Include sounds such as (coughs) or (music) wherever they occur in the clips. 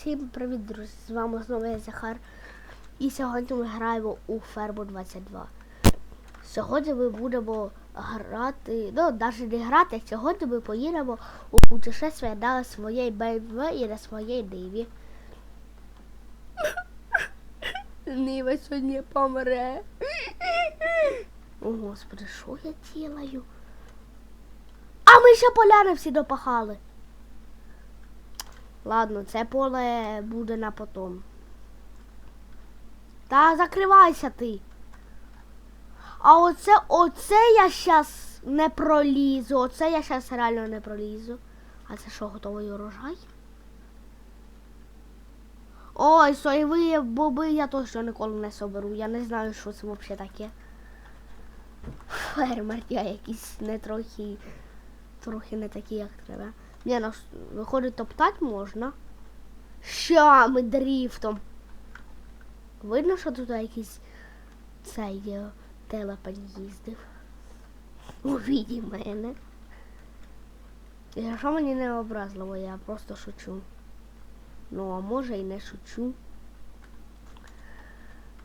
Всім привіт, друзі! З вами знову я Захар. І сьогодні ми граємо у Ферму 22. Сьогодні ми будемо грати, ну навіть не грати, а сьогодні ми поїдемо у путешествие на своїй BMW і на своїй Ниві. (laughs) Нива сьогодні помре. О, господи, що я ділаю? А ми ще поляни всі допахали. Ладно, це поле буде на потом. Та закривайся ти. А оце, оце я щас не пролізу. Оце я щас реально не пролізу. А це що, готовий урожай? Ой, соєві боби я точно ніколи не соберу. Я не знаю, що це взагалі таке. Фермер я якийсь не трохи. Трохи не такий, як треба. Ні, ну, виходить, топтати можна. Ща ми дріфтом. Видно, що тут якийсь цей е, телепень їздив. У віді мене. Якщо мені не образливо, я просто шучу. Ну, а може і не шучу.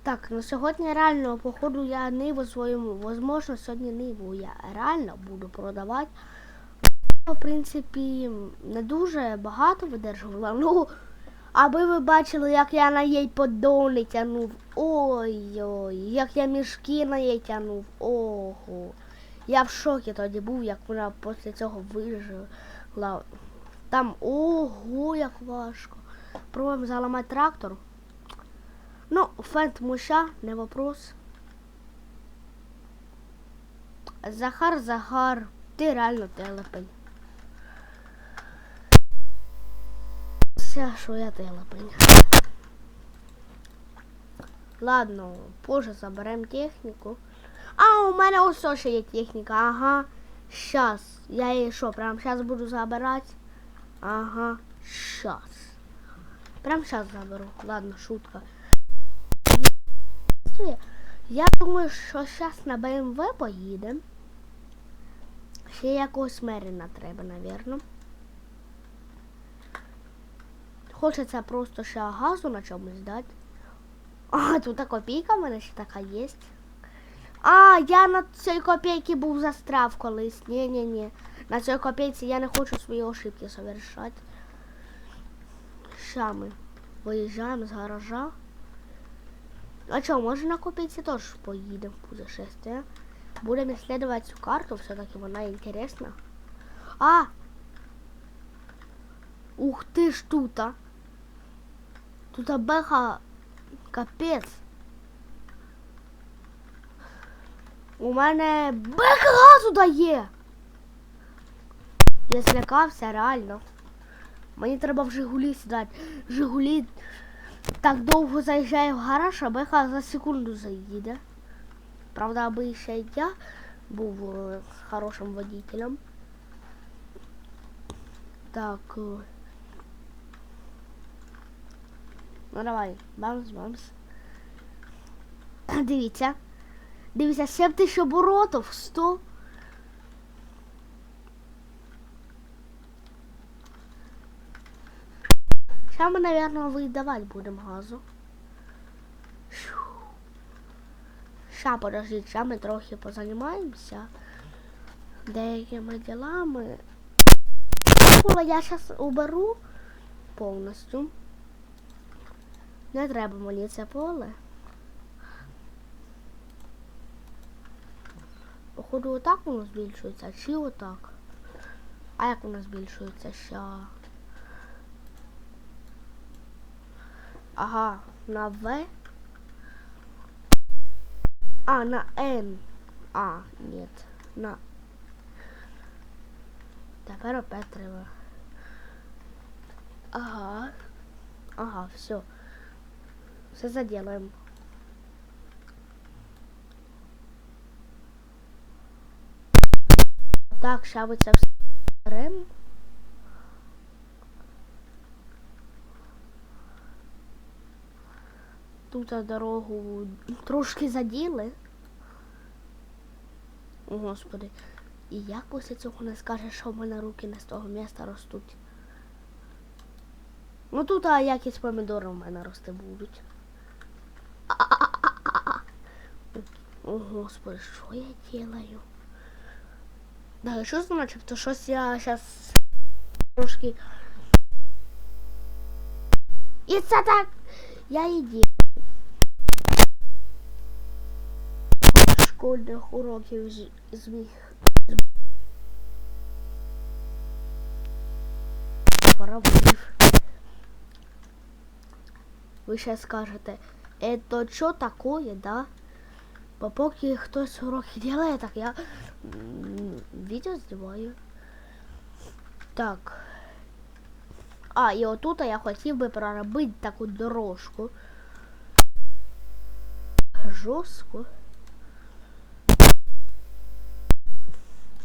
Так, ну сьогодні реально, походу, я ниву своєму, возможно, сьогодні ниву я реально буду продавати. В принципі, не дуже багато видержувала. Ну, аби ви бачили, як я на їй подони тянув. Ой-ой, як я мішки на їй тянув. Ого. Я в шокі тоді був, як вона після цього вижила. Там ого, як важко. Пробуємо заламати трактор. Ну, фент муша, не вопрос. Захар, Захар, ти реально телепень. Все, що я телепень. Ладно, позже заберемо техніку. А, у мене ось ще є техніка, ага. Щас. Я її що, прямо зараз буду забирати? Ага, щас. Прям сейчас заберу. Ладно, шутка. Я думаю, що зараз на БМВ поїдемо. Ще якогось мерина треба, напевно. Хочеться просто ще газу на чомусь дати. А, тут копійка в мене ще така є. А, я на цій копійці був застряв колись. Ні-ні-ні. На цій копійці я не хочу свої ошибки совершати. Ща ми виїжджаємо з гаража. А что, може на копійці теж поїдемо в путешествие. Будемо исследовать цю карту, все-таки вона інтересна. А! Ух ти ж тута. Тут беха капець. У мене беха газу дає. Я злякався реально. Мені треба в Жигулі сідати. Жигулі так довго заїжджає в гараж, а беха за секунду заїде. Правда, аби ще я був е, хорошим водителем. Так. Ну давай, бамс, бамс. Дивіться. Дивіться, 7 тисяч оборотів, 100. Сейчас мы, наверное, выдавать будем газу. Ща, подождіть, ща ми трохи позаймаємося деякими ділами. Я зараз уберу повністю. Не треба мені це поле. Походу, отак воно збільшується, чи отак? А як воно збільшується? Ща. Ага, на В. А, на Н. А, нет. На. Тепер опять треба. Ага. Ага, все. Все заделаем. Так, ща ви це все. Тут дорогу трошки заділи. О, Господи. І як після цього не скаже, що в мене руки не з того міста ростуть? Ну тут а, якісь помідори в мене рости будуть. О, господи, що я делаю? Да, що значить, то щось я зараз трошки. І це так. Я іди. Школьних уроків з, зміг. Поробив. Ви ще скажете, это що такое, да? Бо поки хтось уроки делає, так я м, відео знімаю. Так. А, і отут я хотів би проробити таку дорожку. Жорстко.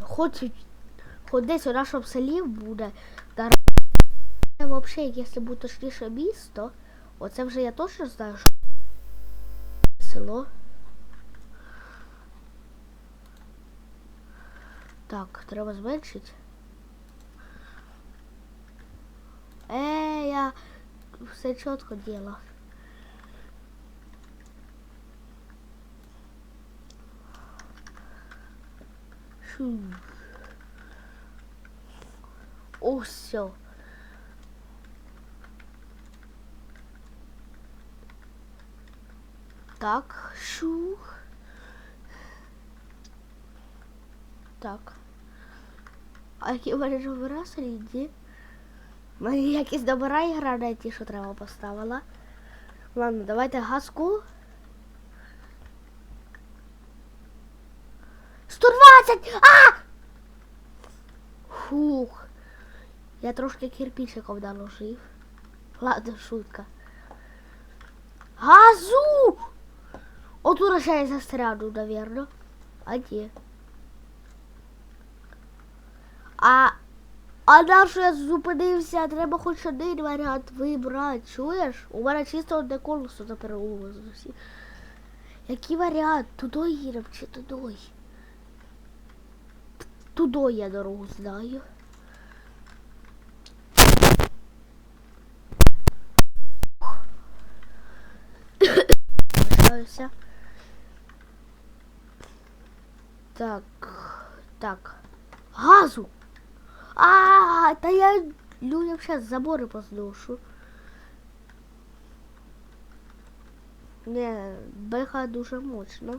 Хоч, хоч десь у нашому селі буде дорога. Взагалі, якщо буде точніше місто, оце вже я точно знаю, що село. Так, треба зменшити. Е, я все чітко. Фу. О, все. Так, шух. Так. А які мене ж номера середні? Якісь номера ігра ті, що треба поставила. Ладно, давайте газку. 120! А! Фух. Я трошки кирпичиком наложив. Ладно, шутка. Газу! Отут ще я застряну, наверное. А де? А, а на я зупинився? Треба хоч один варіант вибрати. Чуєш? У мене чисто одне колесо за переулозі. Який варіант? Туди їдемо чи туди? Туди я дорогу знаю. Так, так. Газу! А, та я людям сейчас забори поздушу. Не, беха дуже мощно.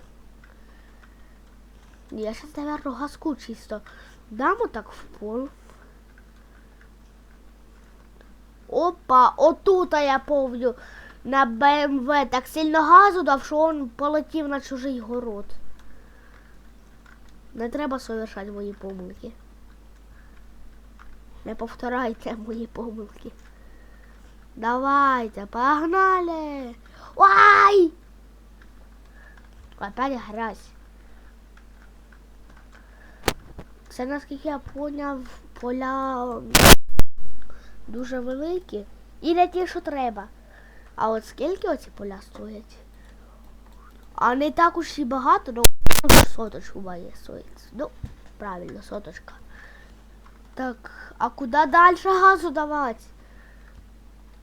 Я сейчас, наверное, газку чисто дам вот так в пол. Опа, отута я помню. На БМВ так сильно газу дав, що він полетів на чужий город. Не треба совершати мої помилки. Не повторяйте мої помилки. Давайте, погнали! Ой! Опять грязь. Це наскільки я поняв, поля дуже великі. І не ті, що треба. А от скільки оці поля стоять? А не так уж і багато, ну соточку має стоїть. Ну, правильно, соточка. Так, а куди далі газу давати?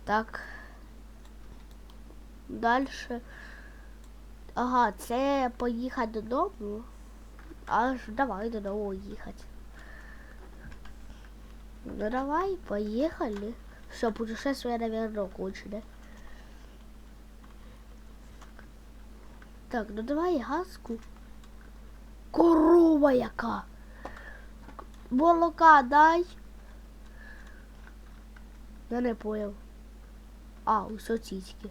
Так. Далі. Ага, це поїхати додому. Аж давай додому їхати. Ну давай, поїхали. Все, путешествие, наверное, окончено. Так, ну давай газку. Корова яка. Молока дай. Я не понял. А, усе цицьки.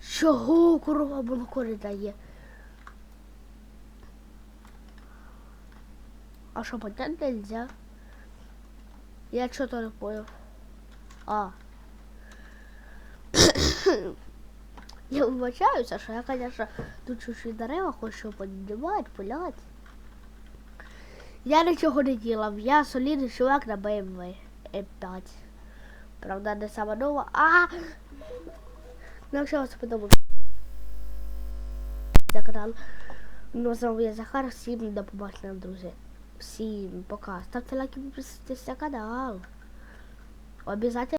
Чого корова молоко не дає? А що, понять нельзя? Я что-то не понял. А. (coughs) Я вибачаюся, що я, конечно, тут чужі дерева хочу піднімати, пиляти. Я нічого не ділав, я солідний чувак на BMW M5. Правда, не сама нова. А! Ну, якщо вам сподобався канал. Ну, з я Захар, всім до побачення, друзі. Всім пока. Ставте лайки, підписуйтесь на канал. Обязательно.